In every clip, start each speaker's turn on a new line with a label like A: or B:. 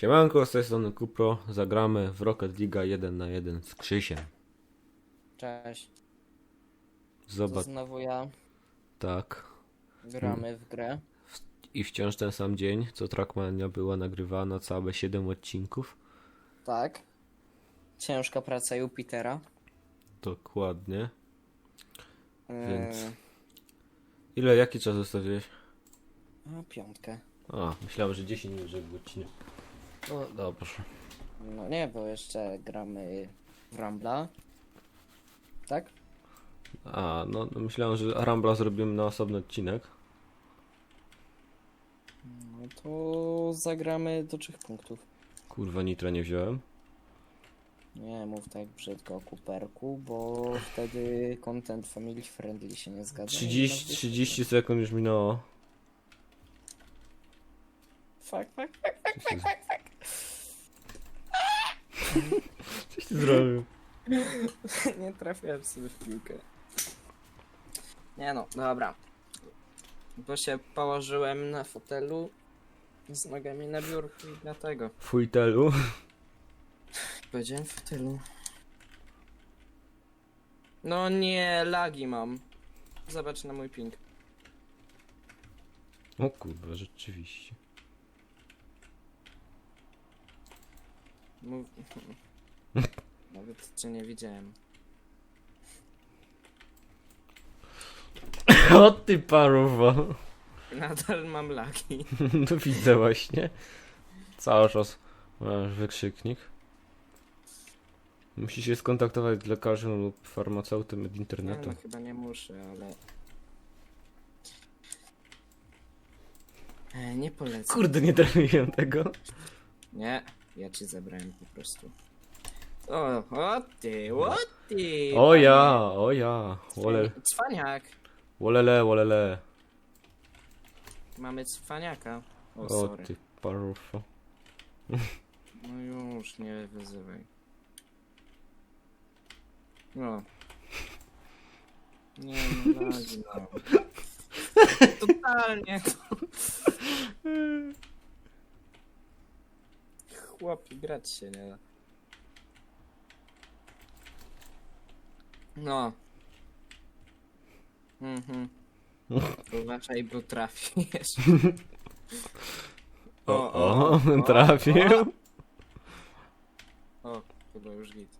A: Siemanko, z tej strony Kupro. Zagramy w Rocket League 1 na 1 z Krzysiem.
B: Cześć, to
A: Zobacz,
B: znowu ja.
A: tak.
B: Gramy w grę.
A: I wciąż ten sam dzień, co Trackmania była nagrywana całe 7 odcinków.
B: Tak. Ciężka praca Jupitera.
A: Dokładnie. Więc-
B: Eee,
A: Ile, jaki czas zostawiłeś?
B: a piątkę.
A: A, myślałem, że 10 minut, żeby odcinek. No dobrze.
B: No nie, bo jeszcze gramy w Rambla. Tak?
A: A, no no myślałem, że Rambla zrobimy na osobny odcinek.
B: No to zagramy do trzech punktów.
A: Kurwa, nitra nie wziąłem.
B: Nie mów tak brzydko o Kuperku, bo wtedy content family friendly się nie zgadza.
A: 30, 30 sekund już minęło.
B: Fuck, fuck.
A: Coś ty zrobił?
B: nie trafiłem sobie w piłkę. Nie no, dobra. Bo się położyłem na fotelu z nogami na biurku i dlatego.
A: Fujtelu.
B: Powiedziałem fotelu. No nie, lagi mam. Zobacz na mój ping.
A: O kurwa, rzeczywiście.
B: Mów... Nawet cię nie widziałem.
A: O ty paruwa.
B: Nadal mam lagi.
A: No widzę właśnie. Cały czas masz wykrzyknik. Musisz się skontaktować z lekarzem lub farmaceutem od
B: Nie,
A: internetu.
B: no, chyba nie muszę, ale... E, nie polecam.
A: Kurde, nie trafiłem tego.
B: Nie, ja ci zabrałem po prostu. O, o ty, o ty!
A: O ja, o ja. Wolel,
B: Cwaniak.
A: wolele, wolele.
B: Mamy cwaniaka. O,
A: O
B: sorry.
A: ty paruwa.
B: No już, nie wyzywaj. No. Nie, no lagi, no. Totalnie. Chłop, grać się nie da. No. Mhm. Uważaj, bo trafisz.
A: O, o, trafił.
B: O, chyba już git.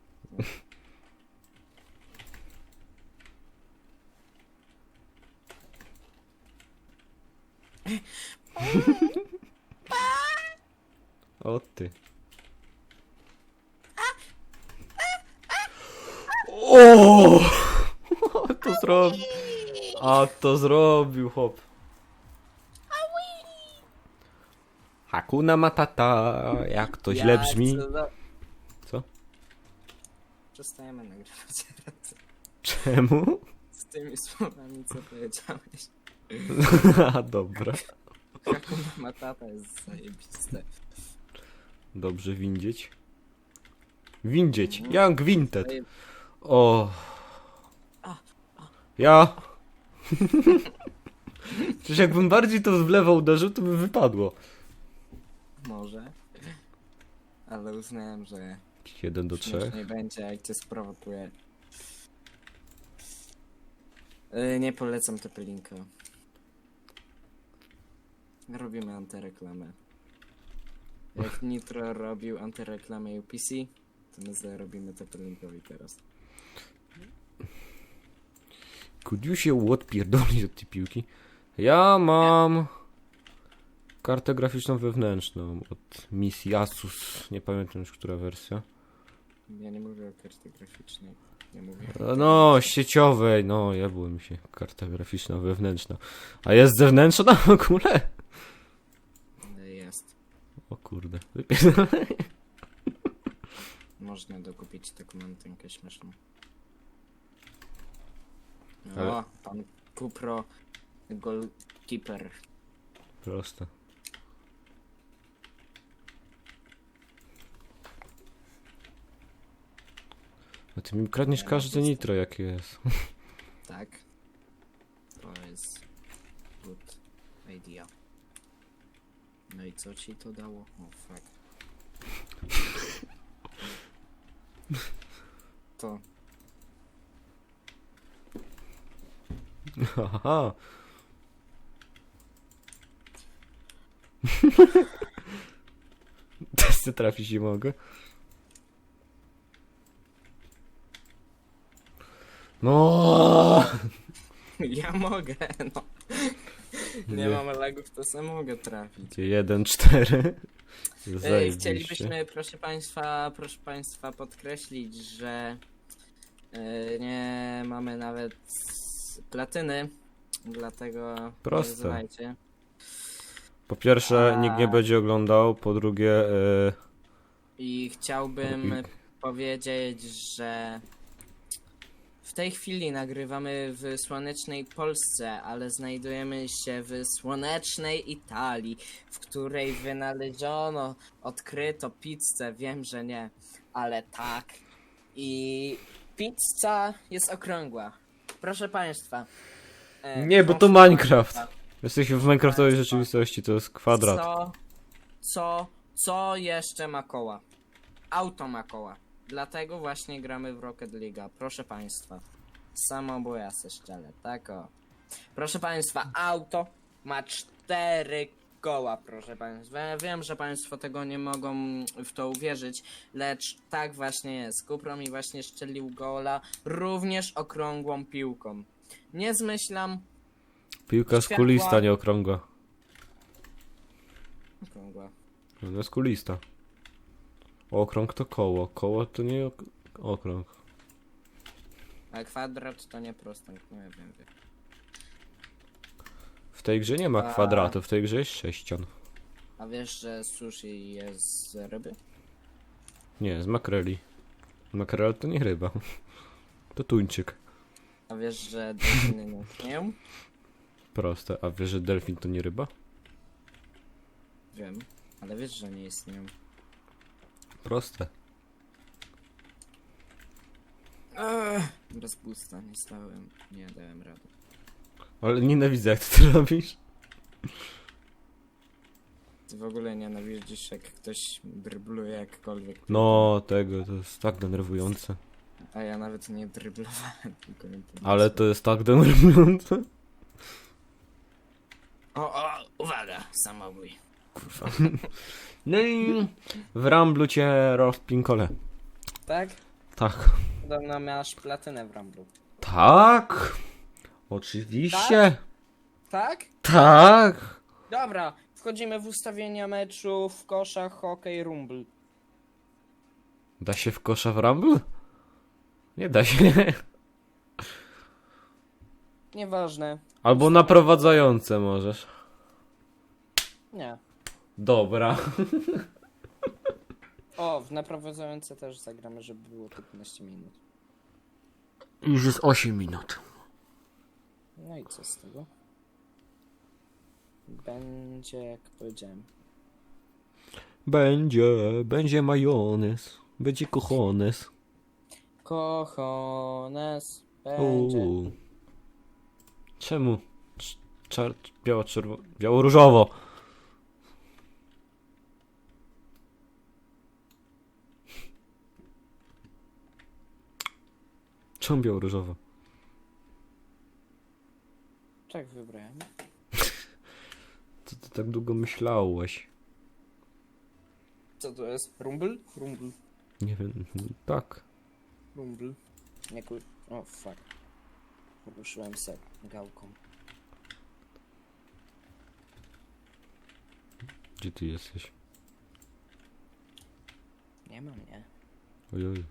A: O ty. O! To zrobił. A to zrobił, hop. Hakuna Matata, jak to źle brzmi.
B: chcę za-
A: Co?
B: Przestajemy nagrywać
A: Czemu?
B: z tymi słowami, co powiedziałeś.
A: A, dobra.
B: Hakuna Matata jest zajebiste.
A: Dobrze windzieć. Windzieć, jak winted.
B: Zaje-
A: O. Ja. Przecież jakbym bardziej to w lewo uderzył, to by wypadło.
B: Może. Ale uznałem, że
A: Jeden do trzech.
B: nie będzie, jak cię sprowokuje. Yy, nie polecam Tepelinka. Robimy antyreklamę. Jak Nitro robił antyreklamę UPC, to my zarobimy Tepelinkowi teraz.
A: Kudiu się odpierdolić od tej piłki. Ja mam kartę graficzną wewnętrzną od Miss Asus. Nie pamiętam już, która wersja.
B: Ja nie mówię o karcie graficznej. Nie mówię.
A: No, sieciowej, no, jebło mi się. Karta graficzna wewnętrzna. A jest zewnętrzna w ogóle?
B: Ale jest.
A: O kurde. Wypierdolę.
B: Można dokupić taką antynkę śmieszną.
A: Ale-
B: O, pan Kupro Goalkeeper.
A: Proste. A ty mi kradniesz
B: Nie, no,
A: każde
B: jest-
A: nitro, jakie jest.
B: Tak. To jest good idea. No i co ci to dało? O fuck. To.
A: Aha. Testy trafić nie mogę. No.
B: Ja mogę, no. Nie
A: Nie.
B: mam lagów, to sam mogę trafić.
A: Jeden, cztery.
B: E,
A: Zajebiście.
B: Chcielibyśmy, proszę państwa, proszę państwa, podkreślić, że e, nie mamy nawet platyny, dlatego
A: Proste.
B: nie.
A: Po pierwsze,
B: A-
A: nikt nie będzie oglądał. Po drugie, e,
B: I chciałbym powiedzieć, że w tej chwili nagrywamy w słonecznej Polsce, ale znajdujemy się w słonecznej Italii, w której wynaleziono, odkryto pizzę. Wiem, że nie, ale tak. I pizza jest okrągła. Proszę państwa. e,
A: Nie, bo to
B: proszę
A: Minecraft.
B: państwa,
A: jesteśmy w Minecraftowej
B: Państwa.
A: rzeczywistości, to jest kwadrat.
B: Co, co, co jeszcze ma koła? Auto ma koła. Dlatego właśnie gramy w Rocket League. Proszę państwa. Samobuja se szczele, tak o. Proszę państwa, auto ma cztery koła, proszę państwa. Ja wiem, że państwo tego nie mogą w to uwierzyć, lecz tak właśnie jest. Kupro mi właśnie szczelił gola, również okrągłą piłką. Nie zmyślam.
A: Piłka
B: Światła.
A: skulista, nie okrągła.
B: Okrągła.
A: Ona jest kulista. Okrąg to koło, koło to nie ok okrąg.
B: A kwadrat to nie prostak, no ja wiem. wiem.
A: W tej grze nie ma
B: A.
A: kwadratu, w tej grze jest sześcian.
B: A wiesz, że sushi jest z ryby?
A: Nie, z makreli. Makrel to nie ryba. To tuńczyk.
B: A wiesz, że delfiny nie istnieją?
A: Proste. A wiesz, że delfin to nie ryba?
B: Wiem, ale wiesz, że nie istnieją.
A: Proste.
B: Bez busta nie stałem, nie dałem rady.
A: Ale nienawidzę jak ty to robisz.
B: Ty w ogóle nienawidzisz, jak ktoś drybluje jakkolwiek.
A: No, tego, to jest tak denerwujące.
B: A ja nawet nie dryblowałem, tylko nie
A: Ale to jest tak denerwujące.
B: O, o, uwaga, samobój.
A: No i w Ramblu cię rozpinkole.
B: Tak?
A: Tak.
B: Podobno masz platynę w Ramblu.
A: Tak. Oczywiście.
B: Tak?
A: Tak.
B: Dobra, wchodzimy w ustawienia meczu w koszach hokej Rumble.
A: Da się w kosza w Rumble? Nie da się.
B: Nieważne.
A: Albo naprowadzające możesz.
B: Nie.
A: Dobra.
B: O, w naprowadzające też zagramy, żeby było 15 minut.
A: Już jest 8 minut.
B: No i co z tego? Będzie jak powiedziałem.
A: Będzie, będzie majonez. Będzie kochones.
B: Kochones będzie.
A: Uuu. Czemu? Cz- Czar... Biało, czerwo... Biało-różowo. Czemu biało-różowo?
B: Tak wybrałem.
A: Co ty tak długo myślałeś?
B: Co to jest? Rumble? Rumble.
A: Nie wiem, tak.
B: Rumble. Nie kur... O, fuck. Poruszyłem se gałką.
A: Gdzie ty jesteś?
B: Nie mam, nie.
A: Ojoj.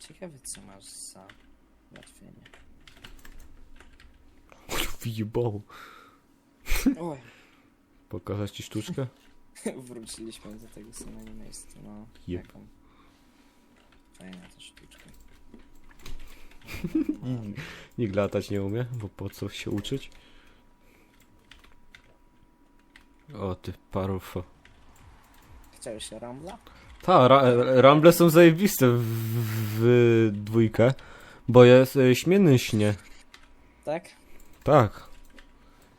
B: Ciekawe co masz za ułatwienie.
A: Wyjebało.
B: Oj.
A: Pokazać ci sztuczkę?
B: Wróciliśmy do tego samego miejsca, no.
A: Jep.
B: Jaką? Fajna ta sztuczka.
A: Nikt latać nie umie, bo po co się uczyć? O ty parufo.
B: Chciałeś Rambla?
A: Ta, ra Ramble są zajebiste w, w, w dwójkę, bo jest y, śmiesznie.
B: Tak?
A: Tak.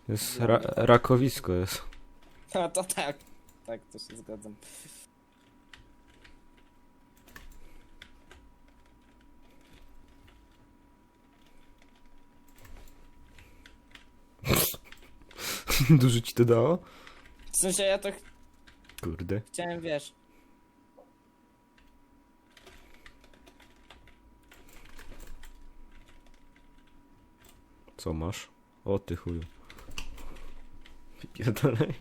A: Jest ra rakowisko jest.
B: No to tak. Tak, to się zgadzam.
A: Dużo ci to dało?
B: W sensie ja to ch
A: Kurde.
B: chciałem, wiesz...
A: Co masz? O ty chuju. Pierdolej.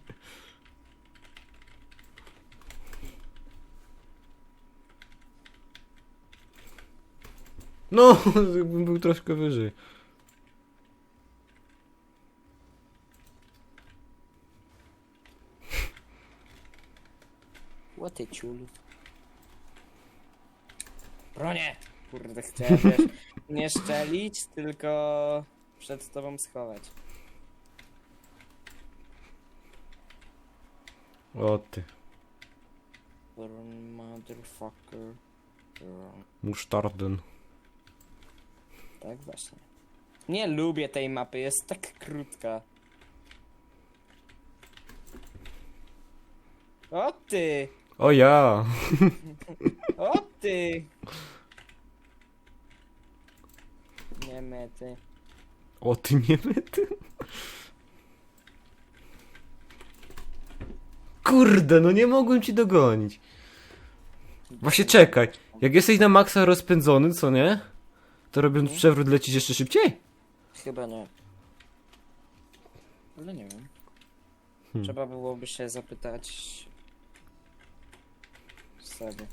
A: No, jakbym był troszkę wyżej.
B: Łoty ciul. Bronie! Kurde, chciałem, wiesz, nie szczelić, tylko przed tobą schować.
A: O ty.
B: Motherfucker.
A: Musztarden.
B: Tak właśnie. Nie lubię tej mapy, jest tak krótka. O ty!
A: O ja!
B: O ty! Nie mety.
A: O ty nie mety. Kurde, no nie mogłem ci dogonić. Właśnie czekaj. Jak jesteś na maksa rozpędzony, co nie? To robiąc przewrót lecisz jeszcze szybciej?
B: Chyba nie. Ale nie wiem.
A: Hmm.
B: Trzeba byłoby się zapytać sobie.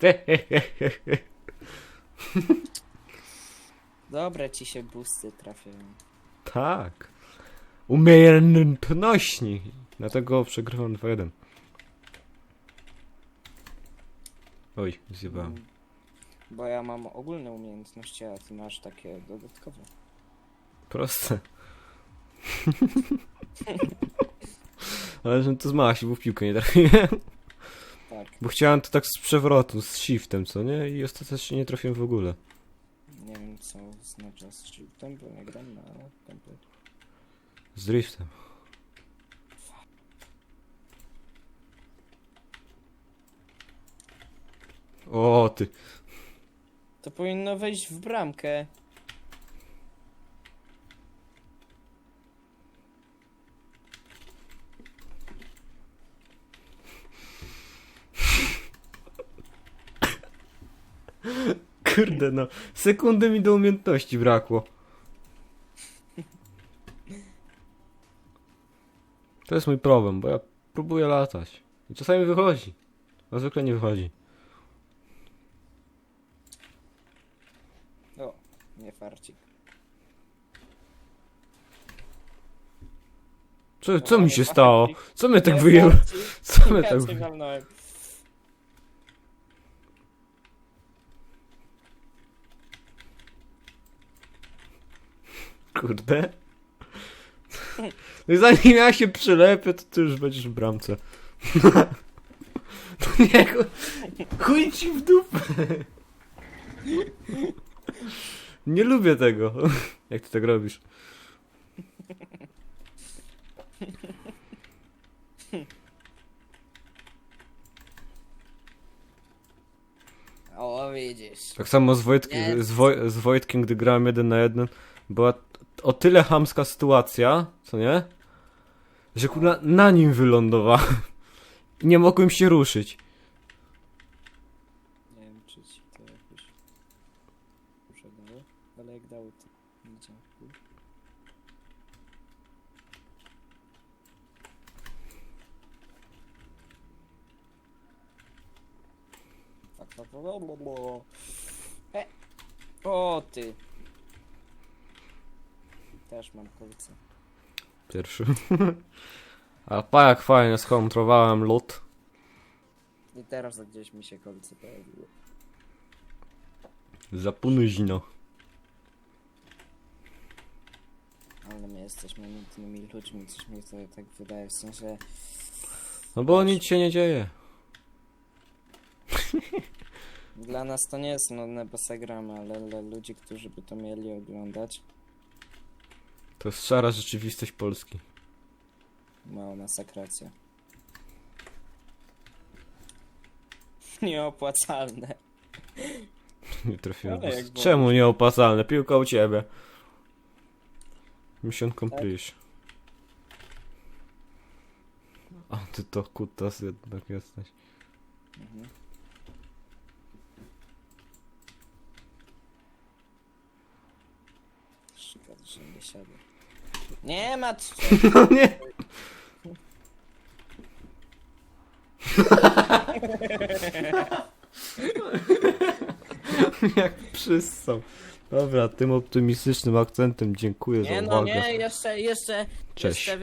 B: Dobre ci się busty trafiają.
A: tak. Umiejętności. Dlatego przegrywam 2-1. Oj, zjebałem.
B: Mm. Bo ja mam ogólne umiejętności, a ty masz takie dodatkowe.
A: Proste. Ale że to z mała się w piłkę nie trafiłem. Bo chciałem to tak z przewrotu, z shiftem, co nie? I ostatecznie nie trafiłem w ogóle.
B: nie wiem co oznacza z shiftem, bo nie gram na komputerze.
A: Z driftem. O, ty.
B: To powinno wejść w bramkę.
A: Kurde no. Sekundy mi do umiejętności brakło. To jest mój problem, bo ja próbuję latać. I czasami wychodzi. A zwykle nie wychodzi.
B: O, nie farcik.
A: Co, co mi się stało? Co mnie tak wyjęło? Co mnie tak wyjęło? Kurde. No i zanim ja się przylepię, to ty już będziesz w bramce. Nie, chu- chuj ci w dupę. Nie lubię tego. Jak ty tak robisz?
B: O, widzisz.
A: Tak samo z, Wojtk
B: Nie.
A: z, Woj z Wojtkiem, gdy grałem jeden na jeden, była o tyle chamska sytuacja, co nie? Że kurwa na nim wylądowałem. I nie mogłem się ruszyć.
B: Nie wiem, czy ci to jakoś ale jak dało, to nie dziękuję. Tak, tak, blablabla. E. O, ty. Też mam kolce.
A: Pierwszy. A pa jak fajnie skontrowałem lot.
B: I teraz gdzieś mi się kolce pojawiły.
A: Zapunyzino.
B: Ale my jesteśmy nudnymi ludźmi, coś mi to tak wydaje, w sensie...
A: No bo nic się nie dzieje.
B: Dla nas to nie jest nudne, bo se gramy, ale dla ludzi, którzy by to mieli oglądać,
A: To jest szara rzeczywistość Polski.
B: Mała masakracja. Nieopłacalne.
A: Nie trafiłem.
B: Ale jak
A: Czemu nieopłacalne? Piłka u ciebie. Mission complete. A ty to kutas jednak jesteś.
B: Mhm. Szkoda, że nie siadę. Nie ma c-
A: No nie! Jak przyssał. Dobra, tym optymistycznym akcentem dziękuję za
B: Nie no
A: uwagę.
B: nie, jeszcze, jeszcze,
A: Cześć.
B: jeszcze